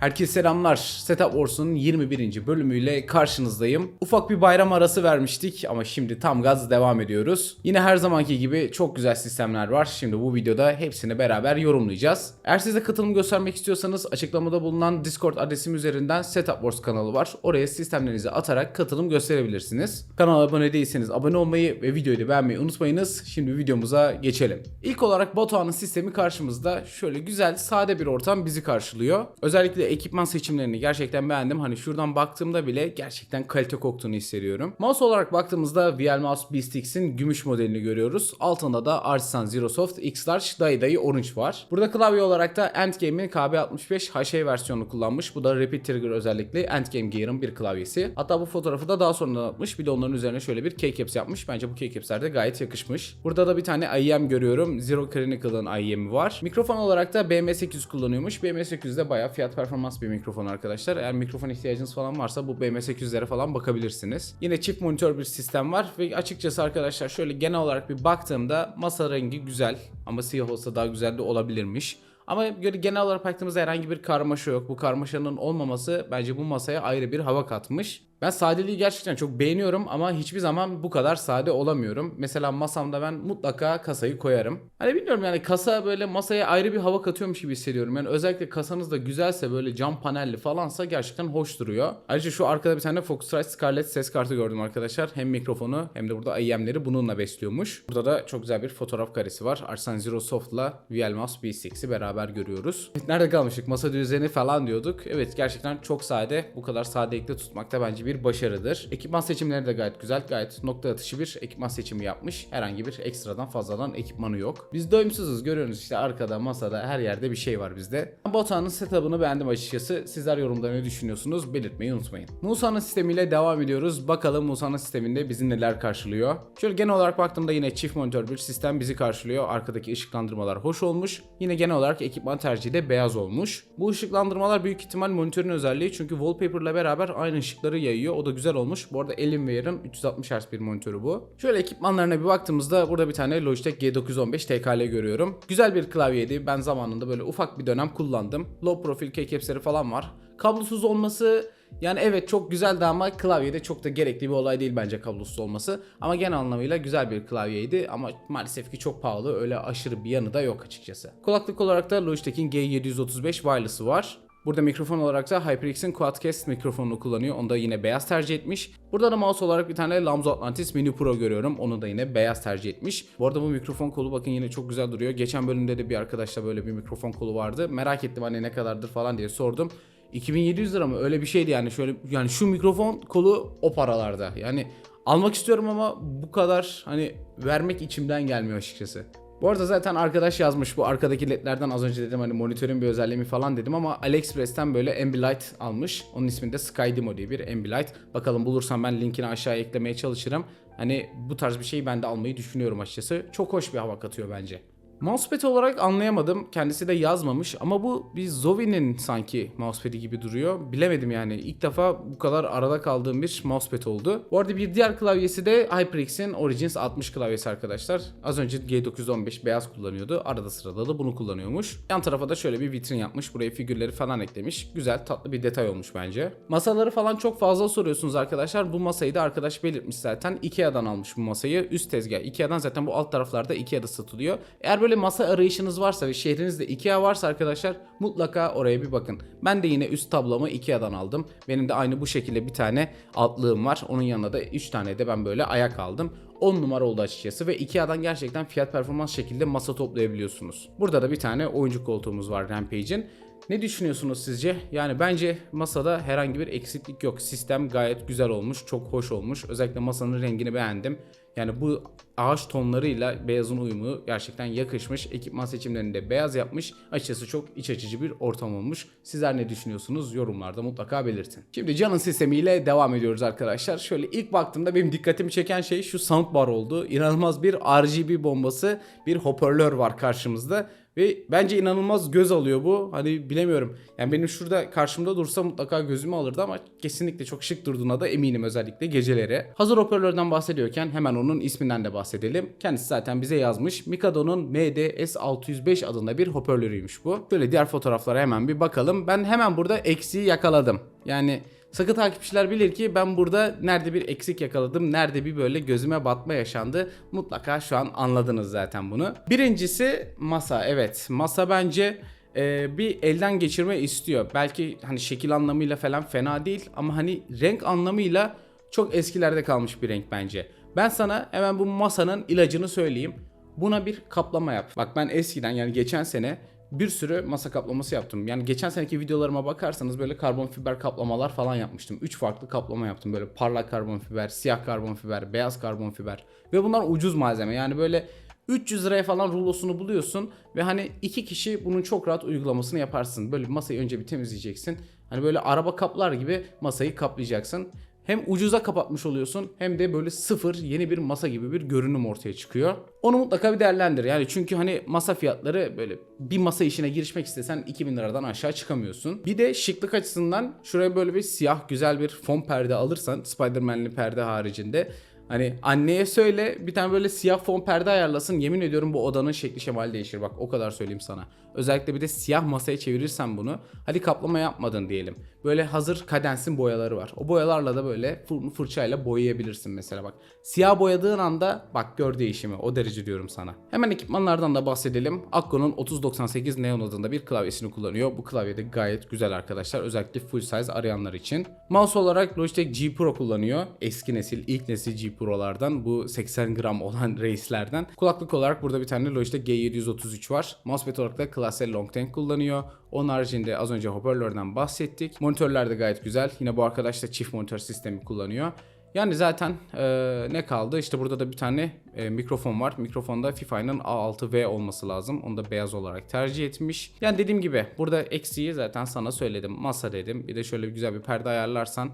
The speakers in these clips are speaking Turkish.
Herkese selamlar. Setup Wars'un 21. bölümüyle karşınızdayım. Ufak bir bayram arası vermiştik ama şimdi tam gaz devam ediyoruz. Yine her zamanki gibi çok güzel sistemler var. Şimdi bu videoda hepsini beraber yorumlayacağız. Eğer siz de katılım göstermek istiyorsanız açıklamada bulunan Discord adresim üzerinden Setup Wars kanalı var. Oraya sistemlerinizi atarak katılım gösterebilirsiniz. Kanala abone değilseniz abone olmayı ve videoyu da beğenmeyi unutmayınız. Şimdi videomuza geçelim. İlk olarak Batuhan'ın sistemi karşımızda. Şöyle güzel, sade bir ortam bizi karşılıyor. Özellikle ekipman seçimlerini gerçekten beğendim. Hani şuradan baktığımda bile gerçekten kalite koktuğunu hissediyorum. Mouse olarak baktığımızda VL Mouse X'in gümüş modelini görüyoruz. Altında da Artisan Zero Soft X Large Dai Dai Orange var. Burada klavye olarak da Endgame'in KB65 HE versiyonunu kullanmış. Bu da Rapid Trigger özellikle Endgame Gear'ın bir klavyesi. Hatta bu fotoğrafı da daha sonradan atmış. Bir de onların üzerine şöyle bir keycaps yapmış. Bence bu keycapsler de gayet yakışmış. Burada da bir tane IEM görüyorum. Zero Chronicle'ın IEM'i var. Mikrofon olarak da BM800 kullanıyormuş. BM800 de bayağı fiyat performans bir mikrofon arkadaşlar. Eğer mikrofon ihtiyacınız falan varsa bu BM800'lere falan bakabilirsiniz. Yine çift monitör bir sistem var ve açıkçası arkadaşlar şöyle genel olarak bir baktığımda masa rengi güzel ama siyah olsa daha güzel de olabilirmiş. Ama göre genel olarak baktığımızda herhangi bir karmaşa yok. Bu karmaşanın olmaması bence bu masaya ayrı bir hava katmış. Ben sadeliği gerçekten çok beğeniyorum ama hiçbir zaman bu kadar sade olamıyorum. Mesela masamda ben mutlaka kasayı koyarım. Hani bilmiyorum yani kasa böyle masaya ayrı bir hava katıyormuş gibi hissediyorum. Yani özellikle kasanız da güzelse böyle cam panelli falansa gerçekten hoş duruyor. Ayrıca şu arkada bir tane Focusrite Scarlett ses kartı gördüm arkadaşlar. Hem mikrofonu hem de burada IEM'leri bununla besliyormuş. Burada da çok güzel bir fotoğraf karesi var. Artisan Zero Soft'la VL Mouse B6'i beraber görüyoruz. Nerede kalmıştık? Masa düzeni falan diyorduk. Evet gerçekten çok sade. Bu kadar sadelikte tutmakta bence bir başarıdır. Ekipman seçimleri de gayet güzel. Gayet nokta atışı bir ekipman seçimi yapmış. Herhangi bir ekstradan fazladan ekipmanı yok. Biz doyumsuzuz görüyorsunuz işte arkada masada her yerde bir şey var bizde. Bota'nın setup'ını beğendim açıkçası. Sizler yorumda ne düşünüyorsunuz belirtmeyi unutmayın. Musa'nın sistemiyle devam ediyoruz. Bakalım Musa'nın sisteminde bizi neler karşılıyor. Şöyle genel olarak baktığımda yine çift monitör bir sistem bizi karşılıyor. Arkadaki ışıklandırmalar hoş olmuş. Yine genel olarak ekipman tercihi de beyaz olmuş. Bu ışıklandırmalar büyük ihtimal monitörün özelliği çünkü wallpaper ile beraber aynı ışıkları yayıyor. O da güzel olmuş. Bu arada Alienware'ın 360 Hz bir monitörü bu. Şöyle ekipmanlarına bir baktığımızda burada bir tane Logitech G915 TKL görüyorum. Güzel bir klavyeydi. Ben zamanında böyle ufak bir dönem kullandım. Low profil keycapsleri falan var. Kablosuz olması yani evet çok güzeldi ama klavyede çok da gerekli bir olay değil bence kablosuz olması. Ama genel anlamıyla güzel bir klavyeydi ama maalesef ki çok pahalı öyle aşırı bir yanı da yok açıkçası. Kulaklık olarak da Logitech'in G735 wireless'ı var. Burada mikrofon olarak da HyperX'in Quadcast mikrofonunu kullanıyor. Onu da yine beyaz tercih etmiş. Burada da mouse olarak bir tane Lamzo Atlantis Mini Pro görüyorum. Onu da yine beyaz tercih etmiş. Bu arada bu mikrofon kolu bakın yine çok güzel duruyor. Geçen bölümde de bir arkadaşla böyle bir mikrofon kolu vardı. Merak ettim hani ne kadardır falan diye sordum. 2700 lira mı? Öyle bir şeydi yani. Şöyle yani şu mikrofon kolu o paralarda. Yani almak istiyorum ama bu kadar hani vermek içimden gelmiyor açıkçası. Bu arada zaten arkadaş yazmış bu arkadaki ledlerden az önce dedim hani monitörün bir özelliği mi falan dedim ama AliExpress'ten böyle Ambilight almış. Onun ismi de Skydemo diye bir Ambilight. Bakalım bulursam ben linkini aşağıya eklemeye çalışırım. Hani bu tarz bir şeyi ben de almayı düşünüyorum açıkçası. Çok hoş bir hava katıyor bence. Mousepad olarak anlayamadım. Kendisi de yazmamış ama bu bir Zovi'nin sanki mousepad'i gibi duruyor. Bilemedim yani. İlk defa bu kadar arada kaldığım bir mousepad oldu. Bu arada bir diğer klavyesi de HyperX'in Origins 60 klavyesi arkadaşlar. Az önce G915 beyaz kullanıyordu. Arada sırada da bunu kullanıyormuş. Yan tarafa da şöyle bir vitrin yapmış. Buraya figürleri falan eklemiş. Güzel tatlı bir detay olmuş bence. Masaları falan çok fazla soruyorsunuz arkadaşlar. Bu masayı da arkadaş belirtmiş zaten. Ikea'dan almış bu masayı. Üst tezgah. Ikea'dan zaten bu alt taraflarda Ikea'da satılıyor. Eğer böyle masa arayışınız varsa ve şehrinizde Ikea varsa arkadaşlar mutlaka oraya bir bakın. Ben de yine üst tablomu Ikea'dan aldım. Benim de aynı bu şekilde bir tane altlığım var. Onun yanına da 3 tane de ben böyle ayak aldım. 10 numara oldu açıkçası ve Ikea'dan gerçekten fiyat performans şekilde masa toplayabiliyorsunuz. Burada da bir tane oyuncu koltuğumuz var Rampage'in. Ne düşünüyorsunuz sizce? Yani bence masada herhangi bir eksiklik yok. Sistem gayet güzel olmuş, çok hoş olmuş. Özellikle masanın rengini beğendim. Yani bu ağaç tonlarıyla beyazın uyumu gerçekten yakışmış. Ekipman seçimlerini de beyaz yapmış. Açıkçası çok iç açıcı bir ortam olmuş. Sizler ne düşünüyorsunuz? Yorumlarda mutlaka belirtin. Şimdi Can'ın sistemiyle devam ediyoruz arkadaşlar. Şöyle ilk baktığımda benim dikkatimi çeken şey şu soundbar oldu. İnanılmaz bir RGB bombası, bir hoparlör var karşımızda. Ve bence inanılmaz göz alıyor bu. Hani bilemiyorum. Yani benim şurada karşımda dursa mutlaka gözümü alırdı ama kesinlikle çok şık durduğuna da eminim özellikle geceleri. Hazır hoparlörden bahsediyorken hemen onun isminden de bahsedelim. Kendisi zaten bize yazmış. Mikado'nun MD-S605 adında bir hoparlörüymüş bu. Şöyle diğer fotoğraflara hemen bir bakalım. Ben hemen burada eksiği yakaladım. Yani Sakın takipçiler bilir ki ben burada nerede bir eksik yakaladım, nerede bir böyle gözüme batma yaşandı. Mutlaka şu an anladınız zaten bunu. Birincisi masa. Evet masa bence e, bir elden geçirme istiyor. Belki hani şekil anlamıyla falan fena değil ama hani renk anlamıyla çok eskilerde kalmış bir renk bence. Ben sana hemen bu masanın ilacını söyleyeyim. Buna bir kaplama yap. Bak ben eskiden yani geçen sene bir sürü masa kaplaması yaptım. Yani geçen seneki videolarıma bakarsanız böyle karbon fiber kaplamalar falan yapmıştım. 3 farklı kaplama yaptım. Böyle parlak karbon fiber, siyah karbon fiber, beyaz karbon fiber. Ve bunlar ucuz malzeme. Yani böyle 300 liraya falan rulosunu buluyorsun ve hani iki kişi bunun çok rahat uygulamasını yaparsın. Böyle masayı önce bir temizleyeceksin. Hani böyle araba kaplar gibi masayı kaplayacaksın. Hem ucuza kapatmış oluyorsun hem de böyle sıfır yeni bir masa gibi bir görünüm ortaya çıkıyor. Onu mutlaka bir değerlendir. Yani çünkü hani masa fiyatları böyle bir masa işine girişmek istesen 2000 liradan aşağı çıkamıyorsun. Bir de şıklık açısından şuraya böyle bir siyah güzel bir fon perde alırsan Spider-Man'li perde haricinde Hani anneye söyle bir tane böyle siyah fon perde ayarlasın. Yemin ediyorum bu odanın şekli şemali değişir. Bak o kadar söyleyeyim sana. Özellikle bir de siyah masaya çevirirsen bunu. Hadi kaplama yapmadın diyelim. Böyle hazır kadensin boyaları var. O boyalarla da böyle fır- fırçayla boyayabilirsin mesela bak. Siyah boyadığın anda bak gör değişimi. O derece diyorum sana. Hemen ekipmanlardan da bahsedelim. Akko'nun 3098 Neon adında bir klavyesini kullanıyor. Bu klavye de gayet güzel arkadaşlar. Özellikle full size arayanlar için. Mouse olarak Logitech G Pro kullanıyor. Eski nesil, ilk nesil G Pro'lardan. Bu 80 gram olan reislerden. Kulaklık olarak burada bir tane Logitech G733 var. Mousepad olarak da Classe Longtank kullanıyor. Onun haricinde az önce hoparlörden bahsettik. Monitörler de gayet güzel. Yine bu arkadaş da çift monitör sistemi kullanıyor. Yani zaten e, ne kaldı? İşte burada da bir tane e, mikrofon var. Mikrofonda FIFA'nın A6V olması lazım. Onu da beyaz olarak tercih etmiş. Yani dediğim gibi burada eksiği zaten sana söyledim. Masa dedim. Bir de şöyle güzel bir perde ayarlarsan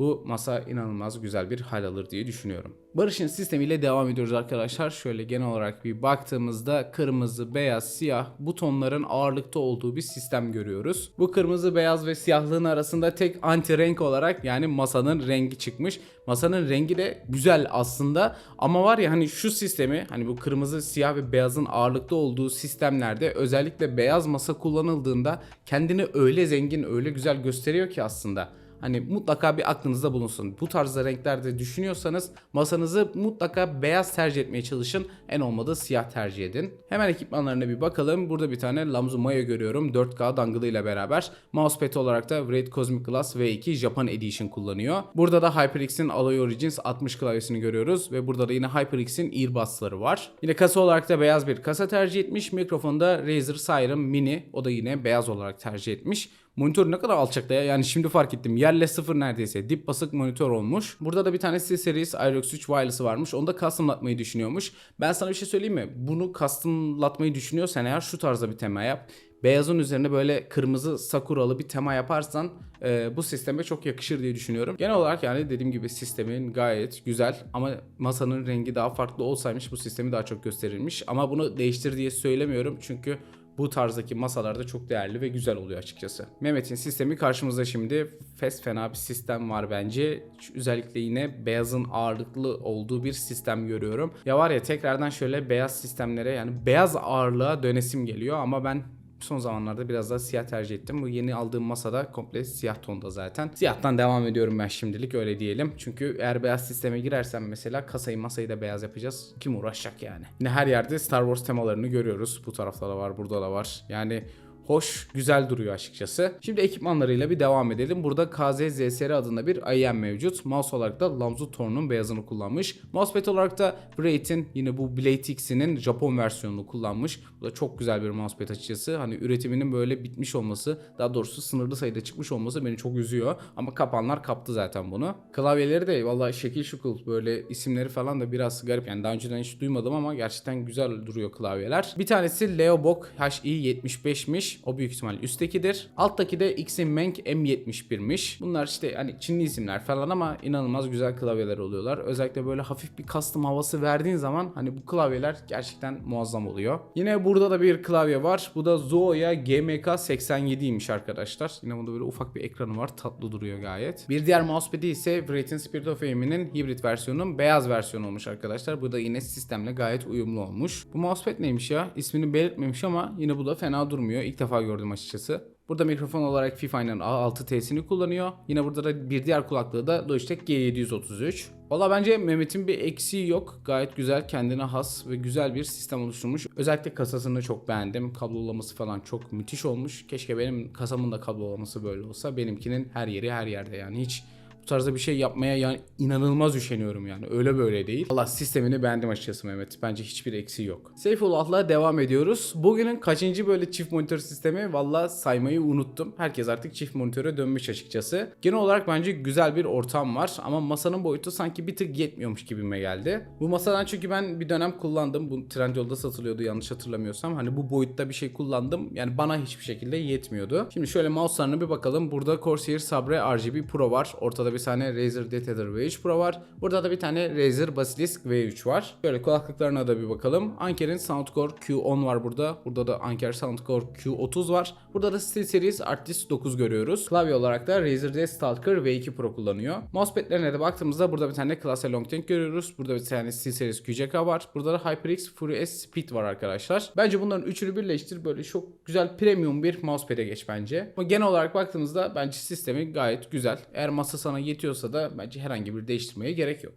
bu masa inanılmaz güzel bir hal alır diye düşünüyorum. Barış'ın sistemiyle devam ediyoruz arkadaşlar. Şöyle genel olarak bir baktığımızda kırmızı, beyaz, siyah butonların ağırlıkta olduğu bir sistem görüyoruz. Bu kırmızı, beyaz ve siyahlığın arasında tek anti renk olarak yani masanın rengi çıkmış. Masanın rengi de güzel aslında ama var ya hani şu sistemi hani bu kırmızı, siyah ve beyazın ağırlıkta olduğu sistemlerde özellikle beyaz masa kullanıldığında kendini öyle zengin, öyle güzel gösteriyor ki aslında. Hani mutlaka bir aklınızda bulunsun. Bu tarzda renklerde düşünüyorsanız masanızı mutlaka beyaz tercih etmeye çalışın. En olmadı siyah tercih edin. Hemen ekipmanlarına bir bakalım. Burada bir tane Lamzu Mayo görüyorum. 4K dangılı ile beraber. Mousepad olarak da Wraith Cosmic Glass V2 Japan Edition kullanıyor. Burada da HyperX'in Alloy Origins 60 klavyesini görüyoruz. Ve burada da yine HyperX'in earbudsları var. Yine kasa olarak da beyaz bir kasa tercih etmiş. Mikrofonda Razer Siren Mini. O da yine beyaz olarak tercih etmiş. Monitör ne kadar alçakta ya. Yani şimdi fark ettim. Yerle sıfır neredeyse. Dip basık monitör olmuş. Burada da bir tane C-Series Aerox 3 wireless'ı varmış. Onu da customlatmayı düşünüyormuş. Ben sana bir şey söyleyeyim mi? Bunu customlatmayı düşünüyorsan eğer şu tarzda bir tema yap. Beyazın üzerine böyle kırmızı sakuralı bir tema yaparsan e, bu sisteme çok yakışır diye düşünüyorum. Genel olarak yani dediğim gibi sistemin gayet güzel ama masanın rengi daha farklı olsaymış bu sistemi daha çok gösterilmiş. Ama bunu değiştir diye söylemiyorum çünkü bu tarzdaki masalarda çok değerli ve güzel oluyor açıkçası. Mehmet'in sistemi karşımızda şimdi. Fes fena bir sistem var bence. Özellikle yine beyazın ağırlıklı olduğu bir sistem görüyorum. Ya var ya tekrardan şöyle beyaz sistemlere yani beyaz ağırlığa dönesim geliyor ama ben son zamanlarda biraz daha siyah tercih ettim. Bu yeni aldığım masada komple siyah tonda zaten. Siyahtan devam ediyorum ben şimdilik öyle diyelim. Çünkü eğer beyaz sisteme girersem mesela kasayı masayı da beyaz yapacağız. Kim uğraşacak yani? Yine her yerde Star Wars temalarını görüyoruz. Bu tarafta da var, burada da var. Yani hoş, güzel duruyor açıkçası. Şimdi ekipmanlarıyla bir devam edelim. Burada KZ ZSR adında bir IM mevcut. Mouse olarak da Lamzu Torn'un beyazını kullanmış. Mousepad olarak da Wraith'in yine bu Blade X'inin Japon versiyonunu kullanmış. Bu da çok güzel bir mousepad açıkçası. Hani üretiminin böyle bitmiş olması, daha doğrusu sınırlı sayıda çıkmış olması beni çok üzüyor. Ama kapanlar kaptı zaten bunu. Klavyeleri de vallahi şekil şukul böyle isimleri falan da biraz garip. Yani daha önceden hiç duymadım ama gerçekten güzel duruyor klavyeler. Bir tanesi Leobok HI75'miş. O büyük ihtimal üsttekidir. Alttaki de Xinmeng M71'miş. Bunlar işte hani Çinli isimler falan ama inanılmaz güzel klavyeler oluyorlar. Özellikle böyle hafif bir custom havası verdiğin zaman hani bu klavyeler gerçekten muazzam oluyor. Yine burada da bir klavye var. Bu da Zoya GMK 87'ymiş arkadaşlar. Yine bunda böyle ufak bir ekranı var. Tatlı duruyor gayet. Bir diğer mousepad'i ise Wraith'in Spirit of Aim'inin hibrit versiyonunun beyaz versiyonu olmuş arkadaşlar. Bu da yine sistemle gayet uyumlu olmuş. Bu mousepad neymiş ya? İsmini belirtmemiş ama yine bu da fena durmuyor. İlk defa gördüm açıkçası. Burada mikrofon olarak FIFA'nın A6T'sini kullanıyor. Yine burada da bir diğer kulaklığı da Logitech G733. Valla bence Mehmet'in bir eksiği yok. Gayet güzel, kendine has ve güzel bir sistem oluşturmuş. Özellikle kasasını çok beğendim. Kablolaması falan çok müthiş olmuş. Keşke benim kasamın da kablolaması böyle olsa. Benimkinin her yeri her yerde yani hiç tarzda bir şey yapmaya yani inanılmaz üşeniyorum yani. Öyle böyle değil. Allah sistemini beğendim açıkçası Mehmet. Bence hiçbir eksiği yok. Seyfullah'la devam ediyoruz. Bugünün kaçıncı böyle çift monitör sistemi valla saymayı unuttum. Herkes artık çift monitöre dönmüş açıkçası. Genel olarak bence güzel bir ortam var ama masanın boyutu sanki bir tık yetmiyormuş gibime geldi. Bu masadan çünkü ben bir dönem kullandım. Bu Trendyol'da satılıyordu yanlış hatırlamıyorsam. Hani bu boyutta bir şey kullandım. Yani bana hiçbir şekilde yetmiyordu. Şimdi şöyle mouse'larına bir bakalım. Burada Corsair Sabre RGB Pro var. Ortada bir tane Razer D-Tether V3 Pro var. Burada da bir tane Razer Basilisk V3 var. Şöyle kulaklıklarına da bir bakalım. Anker'in Soundcore Q10 var burada. Burada da Anker Soundcore Q30 var. Burada da SteelSeries Artist 9 görüyoruz. Klavye olarak da Razer D Stalker V2 Pro kullanıyor. Mousepad'lerine de baktığımızda burada bir tane Classe Longtank görüyoruz. Burada bir tane SteelSeries QCK var. Burada da HyperX Fury S Speed var arkadaşlar. Bence bunların üçünü birleştir böyle çok güzel premium bir mousepad'e geç bence. Ama genel olarak baktığımızda bence sistemi gayet güzel. Eğer masa sana yetiyorsa da bence herhangi bir değiştirmeye gerek yok.